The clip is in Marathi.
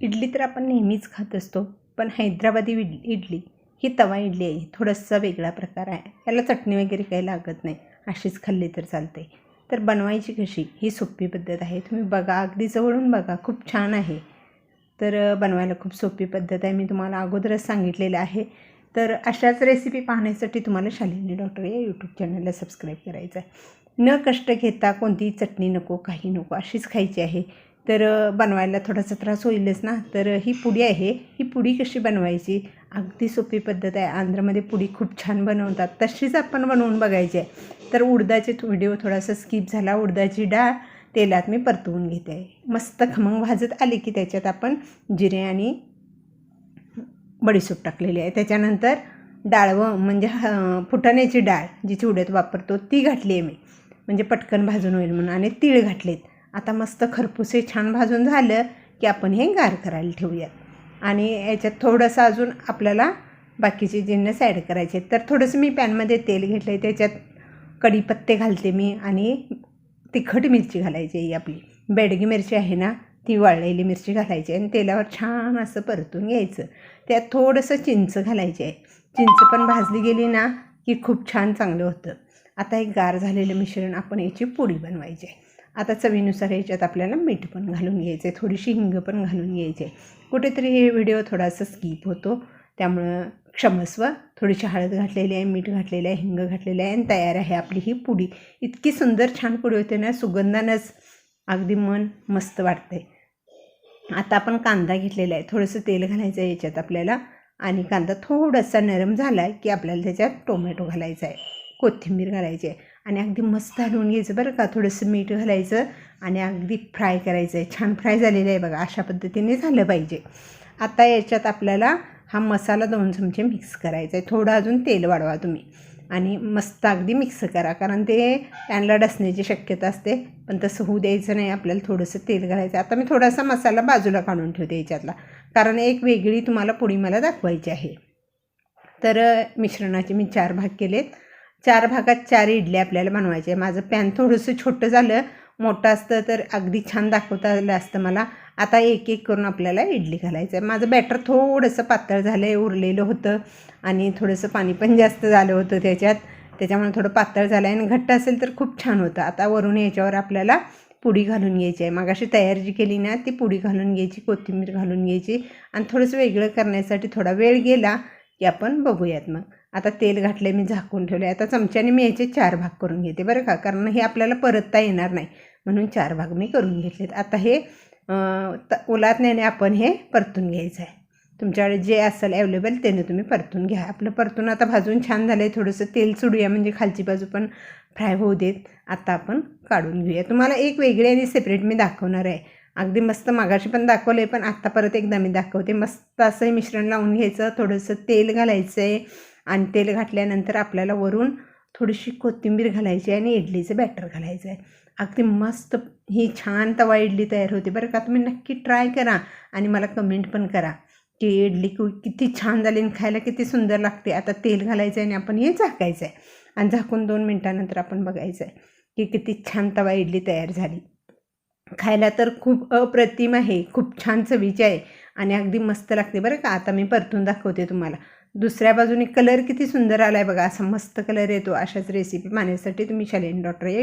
इडली तर आपण नेहमीच खात असतो पण हैदराबादी इड इडली ही तवा इडली आहे. थोडासा वेगळा प्रकार आहे. याला चटणी वगैरे काही लागत नाही. अशीच खाल्ली तर चालते तर बनवायची कशी? ही सोपी पद्धत आहे. तुम्ही बघा अगदी जवळून बघा. खूप छान आहे. तर बनवायला खूप सोपी पद्धत आहे. मी तुम्हाला अगोदरच सांगितलेलं आहे. तर अशाच रेसिपी पाहण्यासाठी तुम्हाला शालिनी डॉक्टर या यूट्यूब चॅनलला सबस्क्राईब करायचं आहे. न कष्ट घेता कोणतीही चटणी नको काही नको अशीच खायची आहे. तर बनवायला थोडासा त्रास होईलच ना. तर ही पुडी आहे. ही पुडी कशी बनवायची? अगदी सोपी पद्धत आहे. आंध्रमध्ये पुडी खूप छान बनवतात. तशीच आपण बनवून बघायची आहे. तर उडदाचे व्हिडिओ थोडासा स्किप झाला. उडदाची डाळ तेलात मी परतवून घेते. आहे मस्त खमंग भाजत आली की त्याच्यात आपण जिरे आणि बडीसूप टाकलेली आहे. त्याच्यानंतर डाळवं म्हणजे ह- फुटाण्याची डाळ जी चिवड्यात वापरतो ती घातली आहे मी. म्हणजे पटकन भाजून होईल म्हणून. आणि तीळ घातलेत. आता मस्त खरपूस हे छान भाजून झालं की आपण हे गार करायला ठेवूयात. आणि याच्यात थोडंसं अजून आपल्याला बाकीचे जिन्नस ॲड करायचे आहेत. तर थोडंसं मी पॅनमध्ये तेल घेतलं आहे त्याच्यात कढीपत्ते घालते मी आणि तिखट मिरची घालायची आहे आपली. बेडगी मिरची आहे ना ती वाळलेली मिरची घालायची आणि तेलावर छान असं परतून घ्यायचं. त्यात थोडंसं चिंच घालायची आहे. चिंच पण भाजली गेली ना की खूप छान चांगलं होतं. आता एक गार झालेलं मिश्रण आपण याची पोळी बनवायची आहे. आता चवीनुसार याच्यात आपल्याला मीठ पण घालून घ्यायचं आहे थोडीशी हिंग पण घालून घ्यायची. आहे कुठेतरी हे व्हिडिओ थोडासा स्किप होतो त्यामुळं क्षमस्व थोडीशी हळद घातलेली आहे मीठ घातलेलं आहे हिंग घातलेलं आहे आणि तयार आहे आपली ही पुडी. इतकी सुंदर छान पुडी होते ना सुगंधानंच अगदी मन मस्त वाटते आता आपण कांदा घेतलेला आहे थोडंसं तेल घालायचं आहे याच्यात आपल्याला आणि कांदा थोडासा नरम झाला आहे की आपल्याला त्याच्यात टोमॅटो घालायचा आहे कोथिंबीर घालायची आहे. आणि अगदी मस्त हलवून घ्यायचं बरं का? थोडंसं मीठ घालायचं आणि अगदी फ्राय करायचं आहे छान फ्राय झालेलं आहे बघा अशा पद्धतीने झालं पाहिजे. आता याच्यात आपल्याला हा मसाला दोन चमचे मिक्स करायचा आहे थोडं अजून तेल वाढवा तुम्ही. आणि मस्त अगदी मिक्स करा कारण ते त्यांना डसण्याची शक्यता असते. पण तसं होऊ द्यायचं नाही आपल्याला थोडंसं तेल घालायचं आता मी थोडासा मसाला बाजूला काढून ठेवते याच्यातला. कारण एक वेगळी तुम्हाला पुडी मला दाखवायची आहे. तर मिश्रणाचे मी चार भाग केलेत. चार भागात चार इडली आपल्याला बनवायच्या आहे माझं पॅन थोडंसं छोटं झालं मोठं असतं तर अगदी छान दाखवता आलं असतं मला. आता एक एक करून आपल्याला इडली घालायचं आहे. माझं बॅटर थोडंसं पातळ झालं आहे उरलेलं होतं आणि थोडंसं पाणी पण जास्त झालं होतं त्याच्यात. त्याच्यामुळे थोडं पातळ झालं आहे आणि घट्ट असेल तर खूप छान होतं. आता वरून याच्यावर आपल्याला पुडी घालून घ्यायची आहे. मगाशी तयारी जी केली ना ती पुडी घालून घ्यायची कोथिंबीर घालून घ्यायची आणि थोडंसं वेगळं करण्यासाठी थोडा वेळ गेला की आपण बघूयात मग. आता तेल घातले मी झाकून ठेवले आता चमच्याने मी याचे चार भाग करून घेते बरं का. कारण हे आपल्याला परतता येणार नाही. म्हणून चार भाग मी करून घेतलेत. आता हे अं, उलातण्याने आपण हे परतून घ्यायचं आहे तुमच्याकडे जे असेल अवेलेबल त्याने तुम्ही परतून घ्या. आपलं परतून आता भाजून छान झालं आहे थोडंसं तेल सुडूया म्हणजे खालची बाजू पण फ्राय होऊ देत. आता आपण काढून घेऊया. तुम्हाला एक वेगळी आणि सेपरेट मी दाखवणार आहे. अगदी मस्त मागाशी पण दाखवलं आहे पण आत्ता परत एकदा मी दाखवते. मस्त असं हे मिश्रण लावून घ्यायचं थोडंसं तेल घालायचं आहे आणि तेल घातल्यानंतर आपल्याला वरून थोडीशी कोथिंबीर घालायची आहे आणि इडलीचं बॅटर घालायचं आहे अगदी मस्त ही छान तवा इडली तयार होते बरं का. तुम्ही नक्की ट्राय करा आणि मला कमेंट पण करा की इडली कु- किती छान झाली आणि खायला किती सुंदर लागते. आता तेल घालायचं आहे आणि आपण हे झाकायचं आहे आणि झाकून दोन मिनटानंतर आपण बघायचं आहे की किती छान तवा इडली तयार झाली. खायला तर खूप अप्रतिम आहे. खूप छान चवीची आहे आणि अगदी मस्त लागते बरं का. आता मी परतून दाखवते तुम्हाला. दुसऱ्या बाजूने कलर किती सुंदर आला आहे बघा. असा मस्त कलर येतो अशाच रेसिपी पाहण्यासाठी तुम्ही शालेन डॉक्टर या